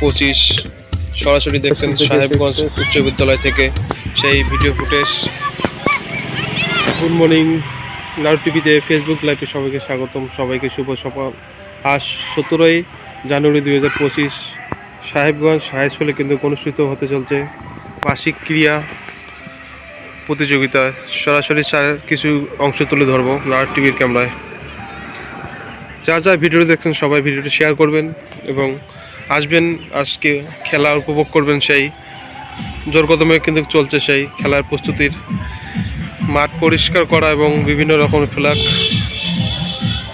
পঁচিশ সরাসরি দেখছেন সাহেবগঞ্জ উচ্চ বিদ্যালয় থেকে সেই video footage. Good morning now টিভিতে ফেসবুক লাইভে সবাইকে স্বাগতম। সবাইকে শুভ সকাল। আজ সতেরোই জানুয়ারি দুই হাজার পঁচিশ সাহেবগঞ্জ হাই স্কুলে কিন্তু অনুষ্ঠিত হতে চলছে বার্ষিক ক্রিয়া প্রতিযোগিতা। সরাসরি কিছু অংশ তুলে ধরবো নার টিভির ক্যামেরায়। যা যা ভিডিও দেখছেন সবাই ভিডিওটি শেয়ার করবেন এবং আসবেন, আজকে খেলা উপভোগ করবেন সেই। জোর কদমে কিন্তু চলছে সেই খেলার প্রস্তুতির। মাঠ পরিষ্কার করা এবং বিভিন্ন রকমের ফ্ল্যাগ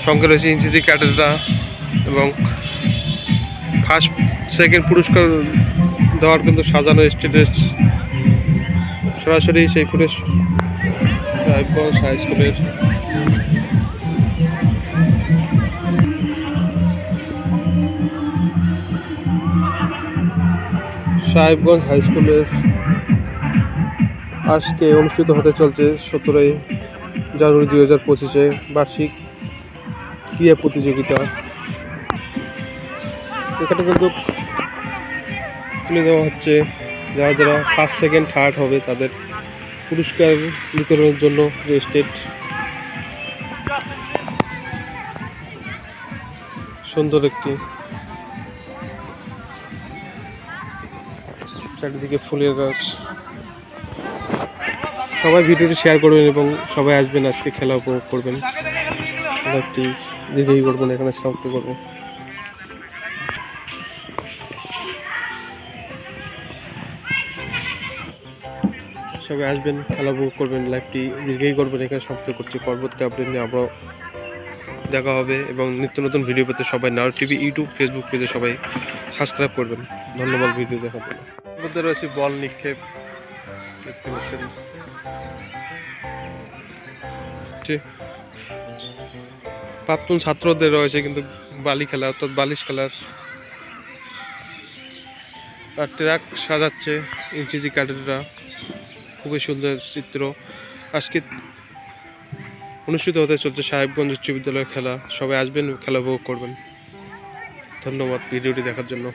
সঙ্গে রয়েছে ইনসিসি ক্যাডেটরা এবং ফার্স্ট, সেকেন্ড পুরস্কার দেওয়ার কিন্তু সাজানো স্টেটেজ সরাসরি সেই ফুটেজ হাই স্কুলের সাহেবগঞ্জ হাই স্কুলের আজকে অনুষ্ঠিত হতে চলছে সতেরোই জানুয়ারি দুই হাজার পঁচিশে বার্ষিক ক্রিয়া প্রতিযোগিতা। এখানে কিন্তু তুলে দেওয়া হচ্ছে যারা যারা ফার্স্ট সেকেন্ড থার্ড হবে তাদের পুরস্কার বিতরণের জন্য যে স্টেট সুন্দর একটি চারিদিকে ফুলের গাছ। সবাই ভিডিওটি শেয়ার করবেন এবং সবাই আসবেন আজকে খেলা উপভোগ করবেন। একটি দীর্ঘই করবেন, এখানে সমাপ্ত করব সবাই আসবেন, খেলা উপভোগ করবেন লাইভটি দীর্ঘই করবেন। এখানে সমাপ্ত করছি, পরবর্তী আপডেট নিয়ে আবারও দেখা হবে এবং নিত্য নতুন ভিডিও পেতে সবাই নার টিভি, ইউটিউব ফেসবুক পেজে সবাই সাবস্ক্রাইব করবেন। ধন্যবাদ ভিডিও দেখার জন্য। মধ্যে রয়েছে বল নিক্ষেপ দেখতে পাচ্ছেন প্রাক্তন ছাত্রদের রয়েছে কিন্তু বালি খেলা, অর্থাৎ বালিশ খেলার। আর ট্রাক সাজাচ্ছে ইনসিজি ক্যাডেটরা। খুবই সুন্দর চিত্র। আজকে অনুষ্ঠিত হতে চলছে সাহেবগঞ্জ উচ্চ বিদ্যালয়ের খেলা। সবাই আসবেন খেলা উপভোগ করবেন। ধন্যবাদ ভিডিওটি দেখার জন্য।